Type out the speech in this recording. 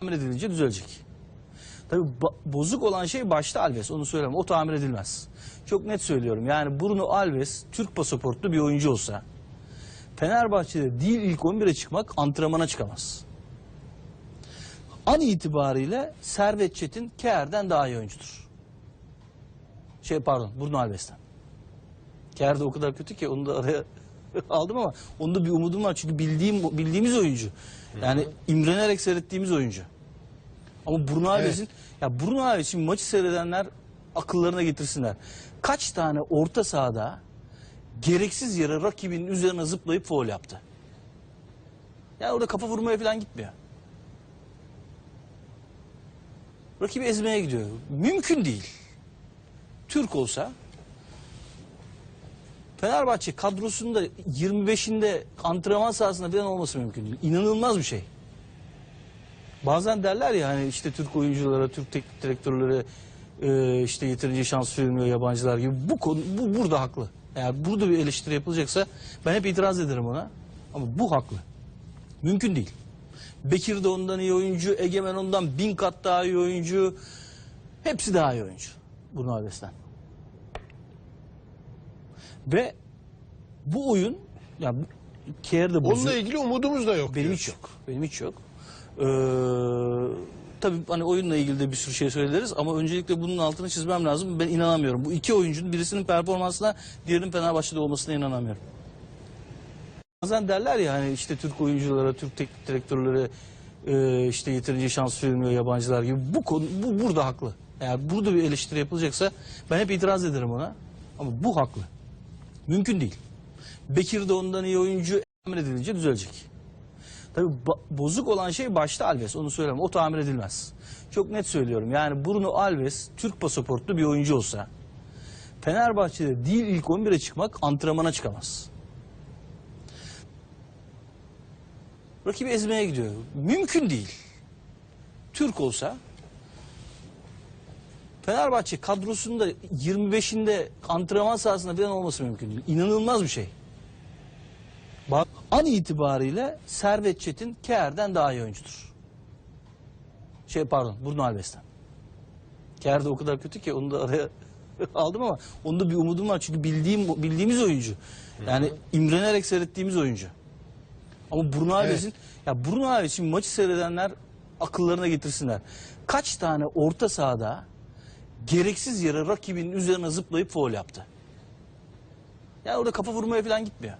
tamir edilince düzelecek. Tabii ba- bozuk olan şey başta Alves onu söyleyeyim. O tamir edilmez. Çok net söylüyorum. Yani Bruno Alves Türk pasaportlu bir oyuncu olsa Fenerbahçe'de değil ilk 11'e çıkmak antrenmana çıkamaz. An itibariyle Servet Çetin Keer'den daha iyi oyuncudur. Şey pardon Bruno Alves'ten. Keer de o kadar kötü ki onu da araya aldım ama onda bir umudum var. Çünkü bildiğim bildiğimiz oyuncu. Yani imrenerek seyrettiğimiz oyuncu. Ama Bruno Alves'in ya Bruno Alves'in maçı seyredenler akıllarına getirsinler. Kaç tane orta sahada gereksiz yere rakibinin üzerine zıplayıp foul yaptı. Yani orada kafa vurmaya falan gitmiyor. Rakibi ezmeye gidiyor. Mümkün değil. Türk olsa Fenerbahçe kadrosunda 25'inde antrenman sahasında falan olması mümkün değil. İnanılmaz bir şey. Bazen derler ya hani işte Türk oyunculara, Türk teknik direktörlere e, işte yeterince şans verilmiyor yabancılar gibi. Bu konu bu burada haklı. Eğer burada bir eleştiri yapılacaksa ben hep itiraz ederim ona. Ama bu haklı. Mümkün değil. Bekir de ondan iyi oyuncu, Egemen ondan bin kat daha iyi oyuncu. Hepsi daha iyi oyuncu. Bruno Alves'ten. Ve bu oyun ya bu Kier de bozuyor. Onunla ilgili umudumuz da yok. Benim diyor. hiç yok. Benim hiç yok. Ee, tabii hani oyunla ilgili de bir sürü şey söyleriz ama öncelikle bunun altını çizmem lazım. Ben inanamıyorum. Bu iki oyuncunun birisinin performansına diğerinin Fenerbahçe'de olmasına inanamıyorum. Bazen derler ya hani işte Türk oyunculara, Türk teknik direktörlere e, işte yeterince şans verilmiyor yabancılar gibi. Bu konu bu burada haklı. Eğer burada bir eleştiri yapılacaksa ben hep itiraz ederim ona. Ama bu haklı. Mümkün değil. Bekir de ondan iyi oyuncu tamir edilince düzelecek. Tabii bozuk olan şey başta Alves onu söyleyeyim. O tamir edilmez. Çok net söylüyorum. Yani Bruno Alves Türk pasaportlu bir oyuncu olsa Fenerbahçe'de değil ilk 11'e çıkmak antrenmana çıkamaz. Rakibi ezmeye gidiyor. Mümkün değil. Türk olsa Fenerbahçe kadrosunda 25'inde antrenman sahasında falan olması mümkün değil. İnanılmaz bir şey. Bak an itibariyle Servet Çetin Keer'den daha iyi oyuncudur. Şey pardon Bruno Alves'ten. Keer de o kadar kötü ki onu da araya aldım ama onda bir umudum var. Çünkü bildiğim bildiğimiz oyuncu. Yani imrenerek seyrettiğimiz oyuncu. Ama Bruno Alves'in ya Bruno Alves'in maçı seyredenler akıllarına getirsinler. Kaç tane orta sahada gereksiz yere rakibinin üzerine zıplayıp foul yaptı. Yani orada kafa vurmaya falan gitmiyor.